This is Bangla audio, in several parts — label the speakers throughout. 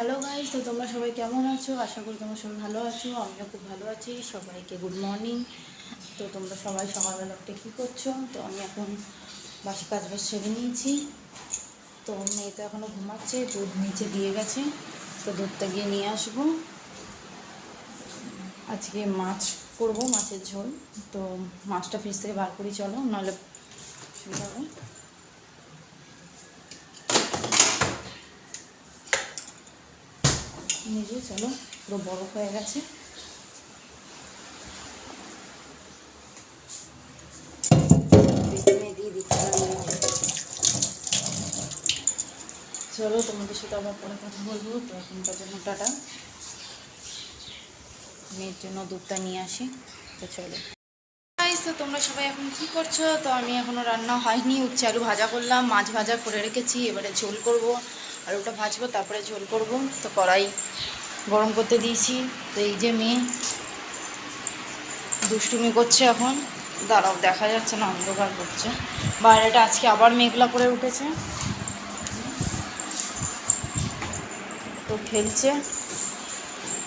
Speaker 1: হ্যালো গাইজ তো তোমরা সবাই কেমন আছো? আশা করি তোমরা সবাই ভালো আছো, আমিও খুব ভালো আছি। সবাইকে গুড মর্নিং তো তোমরা সবাই সকালবেলা উঠে কী করছ? তো আমি এখন বাসি কাজ বাজ সেরে নিয়েছি। তো মেয়ে তো এখনও ঘুমাচ্ছে, দুধ নিচে দিয়ে গেছে। তো দুধটা গিয়ে নিয়ে আসব। আজকে মাছ করব, মাছের ঝোল। তো মাছটা ফ্রিজ থেকে বার করি, চলো, নাহলে অসুবিধা হবে নিজে চলো পুরো বরফ হয়ে গেছে। দিয়ে চলো তোমাদের সাথে আবার পরে কথা বলব। তো এখনকার জন্য টাটা। মেয়ের জন্য দুধটা নিয়ে আসি। তো চলো। তো তোমরা সবাই এখন কি করছ? তো আমি এখনও রান্না হয়নি। উচ্ছে আলু ভাজা করলাম মাছ ভাজা করে রেখেছি। এবারে ঝোল করব। আলুটা ভাজবো, তারপরে ঝোল করব। তো কড়াই গরম করতে দিয়েছি। তো এই যে মেয়ে দুষ্টুমি করছে এখন। দাঁড়াও, দেখা যাচ্ছে না, অন্ধকার করছে। বাইরেটা আজকে আবার মেঘলা করে উঠেছে। তো খেলছে।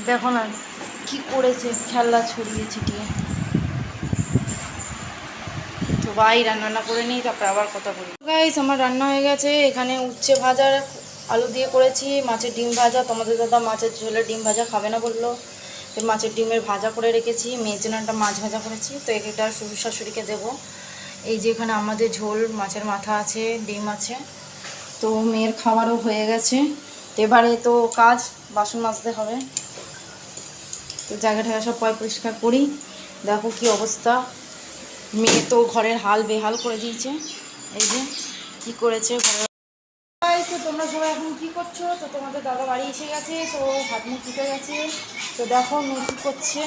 Speaker 1: দেখো না, কি করেছে, খেলনা ছড়িয়ে ছিটিয়ে। তো ভাই, রান্নাবান্না করে নিই, তারপরে আবার কথা বলি। গাইস আমার রান্না হয়ে গেছে। এখানে উচ্ছে ভাজার আলু দিয়ে করেছি, মাছের ডিম ভাজা। তোমাদের দাদা মাছের ঝোলে ডিম ভাজা খাবে না বলল। মাছের ডিমের ভাজা করে রেখেছি মেয়ের জন্য একটা মাছ ভাজা করেছি। তো এটা শ্বশুর শাশুড়িকে দেবো। এই যে এখানে আমাদের ঝোল, মাছের মাথা আছে, ডিম আছে। তো মেয়ের খাবারও হয়ে গেছে। তো এবারে তো কাজ, বাসন মাজতে হবে। তো জায়গা ঠাগা সব পয় পরিষ্কার করি। দেখো কি অবস্থা। মেয়ে তো ঘরের হাল বেহাল করে দিয়েছে। এই যে কি করেছে ঘরের তোমরা সবাই এখন কি করছ? তো তোমাদের দাদা বাড়ি এসে গেছে, তো হাত মুখ ধুতে গেছে। তো দেখো মেয়ে কী করছে।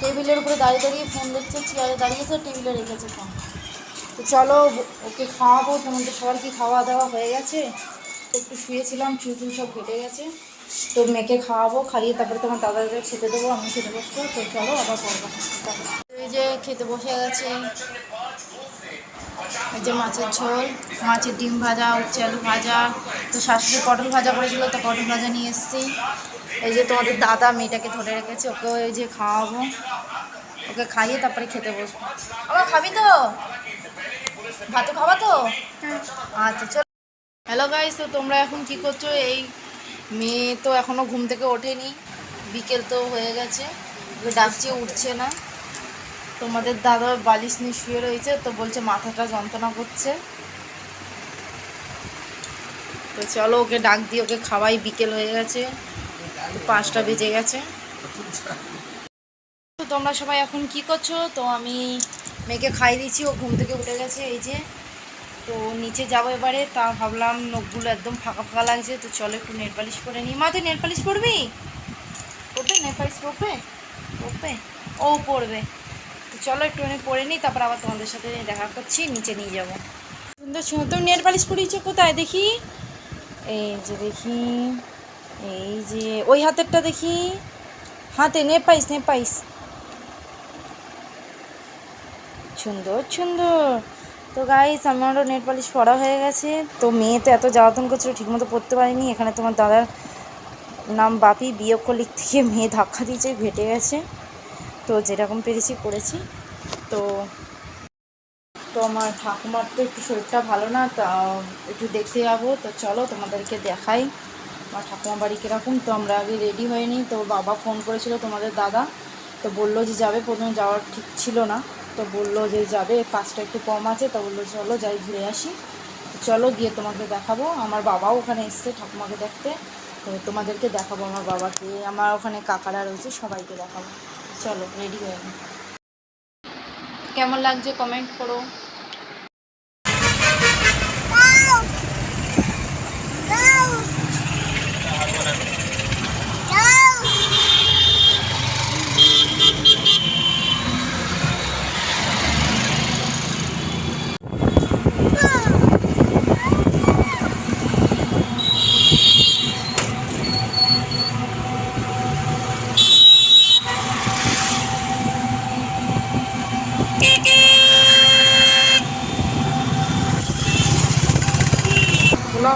Speaker 1: টেবিলের উপরে দাঁড়িয়ে দাঁড়িয়ে ফোন দেখছে, চেয়ারে দাঁড়িয়েছে টেবিলে রেখেছে ফোন তো চলো, ওকে খাওয়াবো। তোমাদের সবার কি খাওয়া দাওয়া হয়ে গেছে? তো একটু শুয়েছিলাম, চুল টুল সব ঘেটে গেছে। তো মেয়েকে খাওয়াবো, খাইয়ে তারপরে তোমার দাদাকে খেতে দেবো আমি খেতে বসবো। তো চলো, আবার করব এই যে খেতে বসে গেছে। এই যে মাছের ঝোল, মাছের ডিম ভাজা, উচ্ছে আলু ভাজা, তো শাশুড়ি পটল ভাজা করেছিল, তো পটল ভাজা নিয়ে এসেছি। এই যে তোমাদের দাদা মেয়েটাকে ধরে রেখেছে ওকে ওই যে খাওয়াবো। ওকে খাইয়ে তারপরে খেতে বসবো। আবার খাবি তো? ভাতও খাওয়া তো? আচ্ছা চলো। হ্যালো গাইস তো তোমরা এখন কি করছ? এই মেয়ে তো এখনও ঘুম থেকে ওঠেনি। বিকেল তো হয়ে গেছে। ডাকছে, উঠছে না। তোমাদের দাদা বালিশ নিয়ে শুয়ে রয়েছে, তো বলছে মাথাটা যন্ত্রণা করছে। তো চলো ওকে ডাক দিয়ে ওকে খাওয়াই, বিকেল হয়ে গেছে, পাঁচটা বেজে গেছে। তো তোমরা সবাই এখন কি করছ? তো আমি মেয়েকে খাই দিচ্ছি, ও ঘুম থেকে উঠে গেছে, এই যে। তো নিচে যাব এবারে, তা ভাবলাম নখগুলো একদম ফাঁকা ফাঁকা লাগছে, তো চলো একটু নেট পালিশ করে নিই। মা, তুই নেট পালিশ পরবি পড়বে নেট পালিশ পড়বে পড়বে ও পড়বে চলো একটুখানি পরে নিই, তারপর আবার তোমাদের সাথে দেখা করছি, নিচে নিয়ে যাব। সুন্দর সুন্দর তুমি নেট পালিশ পরিয়েছো কোথায় দেখি? এই যে দেখি, এই যে ওই হাতেরটা দেখি। হাতে নে পাইস নে পাইস সুন্দর সুন্দর। তো গাইস আমারও নেট পালিশ পড়া হয়ে গেছে। তো মেয়ে তো এত জ্বালাতন করছিল, ঠিকমতো পড়তে পারিনি। এখানে তোমার দাদার নাম বাপি, বিয়োগ লিখতে থেকে মেয়ে ধাক্কা দিয়েছে ভেটে গেছে। তো যেরকম পেরেছি করেছি। তো তো আমার ঠাকুমার তো একটু শরীরটা ভালো না, তা একটু দেখতে যাব। তো চলো তোমাদেরকে দেখাই আমার ঠাকুমা বাড়ি কীরকম। তো আমরা আগে রেডি হয়নি তো বাবা ফোন করেছিল তোমাদের দাদা। তো বলল যে যাবে, প্রথমে যাওয়ার ঠিক ছিল না। তো বলল যে যাবে, কাজটা একটু কম আছে। তো বলল চলো যাই ঘুরে আসি। চলো গিয়ে তোমাকে দেখাবো। আমার বাবাও ওখানে এসছে ঠাকুমাকে দেখতে। তো তোমাদেরকে দেখাবো আমার বাবাকে। আমার ওখানে কাকারা রয়েছে, সবাইকে দেখাবো। চলো রেডি হয়ে কেমন লাগছে কমেন্ট করো। না?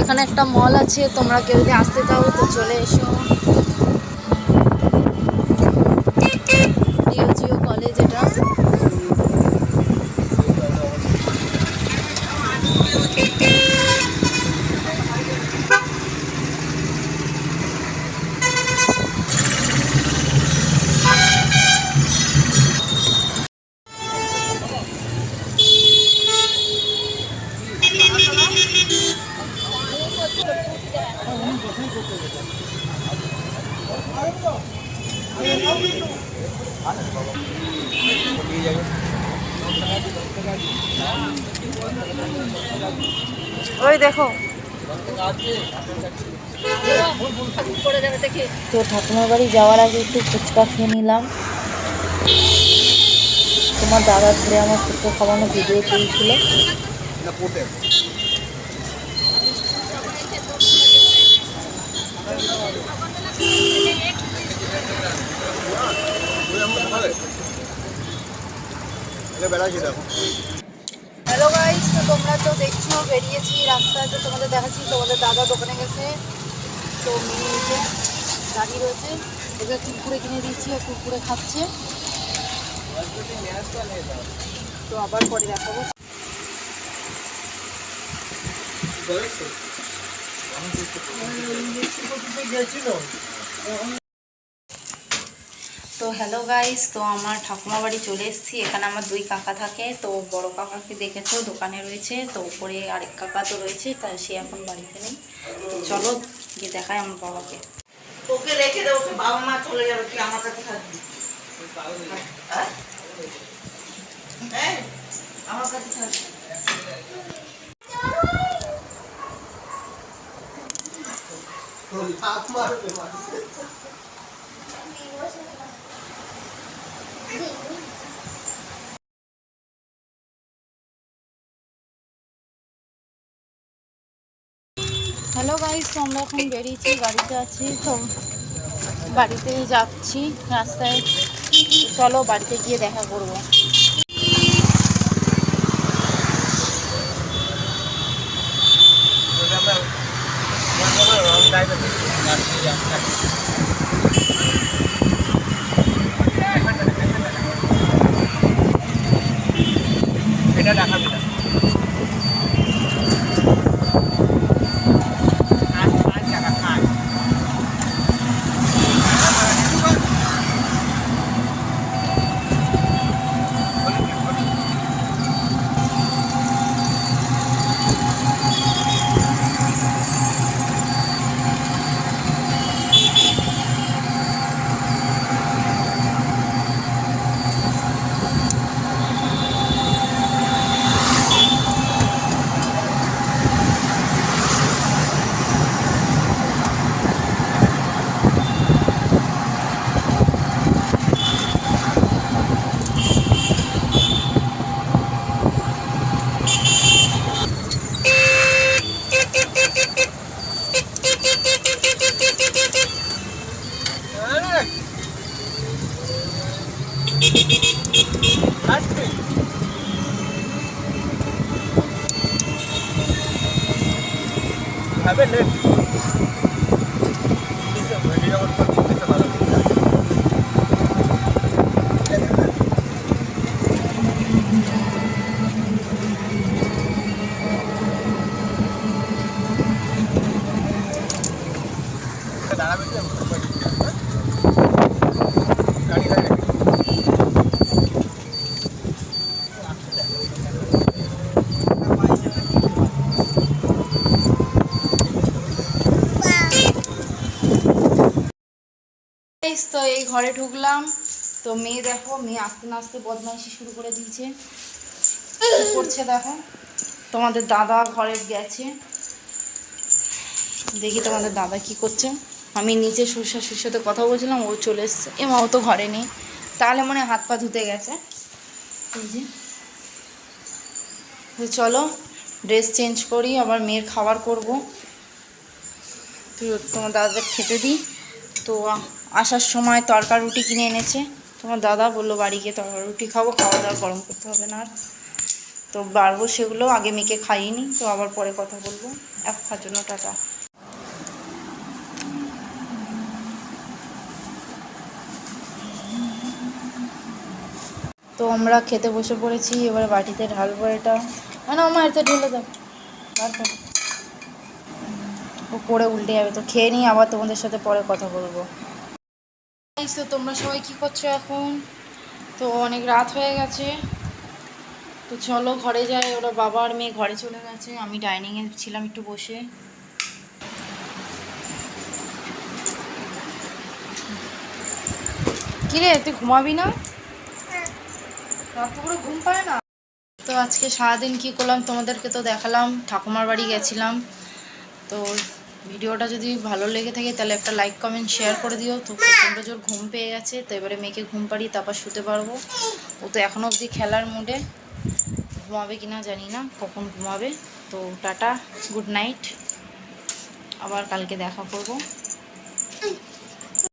Speaker 1: এখানে একটা মল আছে, তোমরা কেউ যদি আসতে চাও তো চলে এসো। ডিও জিও কলেজ এটা। তো ঠাকুমার বাড়ি যাওয়ার আগে একটু ফুচকা খেয়ে নিলাম। তোমার দাদা ধরে আমার ফুচকা খাওয়ানো ভিডিও তুলছিল গাইস তো তোমরা তো দেখছ বেরিয়েছি রাস্তায় তো তোমাদের দেখাচ্ছি তোমাদের দাদা দোকানে গেছে। তো মেয়ে এসে দাঁড়িয়ে রয়েছে। এবার কুকুরে কিনে দিচ্ছি আর কুকুরে খাচ্ছে। তো আবার পরে দেখাবো। তো হ্যালো গাইস তো আমার ঠাকুমা বাড়ি চলে এসেছি। এখানে আমার দুই কাকা থাকে। তো বড় কাকাকে দেখেছ দোকানে রয়েছে। তো উপরে আরেক কাকা তো রয়েছে তাই সে এখন বাড়িতে নেই। তো চলো গিয়ে দেখায় আমার বাবাকে।
Speaker 2: তোকে রেখে দেবো তোর বাবা মা চলে যাবে তুই আমার কাছে থাকবি। হ্যাঁ? আমার কাছে থাকবি।
Speaker 1: হ্যালো গাইস, আমরা এখন বেরিয়েছি, গাড়িতে আছি। তো বাড়িতে যাচ্ছি, রাস্তায়। চলো বাড়িতে গিয়ে দেখা করব।
Speaker 3: এটা খাবে নে ভিডিও করতে দিতে ভালো দাঁড়াবে গাড়ি গাড়ি
Speaker 1: Guys, তো এই ঘরে ঢুকলাম। তো মেয়ে দেখো, মেয়ে আস্তে না আস্তে বদমাইশি শুরু করে দিয়েছে। করছে দেখো? তোমাদের দাদা ঘরে গেছে। দেখি তোমাদের দাদা কি করছে। আমি নিচে সুসা সুর সাথে কথা বলছিলাম, ও চলে এসছে। এমা ও তো ঘরে নেই। তাহলে মনে হাত পা ধুতে গেছে। চলো ড্রেস চেঞ্জ করি, আবার মেয়ের খাবার করব। তো তোমার দাদাদের খেতে দিই। তো আসার সময় তরকা রুটি কিনে এনেছে। তোমার দাদা বলল, বাড়ি গিয়ে তরকা রুটি খাব, খাওয়া দাওয়া গরম করতে হবে না আর। তো বাড়বো সেগুলো, আগে মেয়েকে খাইনি, তো আবার পরে কথা বলব। এক জন্য টাটা তো আমরা খেতে বসে পড়েছি, এবারে বাটিতে ঢালবো এটা। না আমার এতে ঢেলে দাও। ও পরে উল্টে যাবে, তো খেয়ে নিই, আবার তোমাদের সাথে পরে কথা বলব। তো তোমরা সবাই কি করছ এখন? তো অনেক রাত হয়ে গেছে। তো চলো ঘরে যাই ওরা বাবা আর মেয়ে ঘরে চলে গেছে। আমি ডাইনিংয়ে ছিলাম একটু বসে। কিরে তুই ঘুমাবি না? রাত করে ঘুম পায় না? তো আজকে সারাদিন কি করলাম তোমাদেরকে তো দেখালাম। ঠাকুমার বাড়ি গেছিলাম। তো ভিডিওটা যদি ভালো লেগে থাকে, তাহলে একটা লাইক কমেন্ট শেয়ার করে দিও। তো প্রচণ্ড জোর ঘুম পেয়ে গেছে, তো এবারে মেয়েকে ঘুম পাড়িয়ে তারপর শুতে পারব। ও তো এখনও অবধি খেলার মুডে ঘুমাবে কি না জানি না, কখন ঘুমাবে। তো টাটা গুড নাইট আবার কালকে দেখা করব।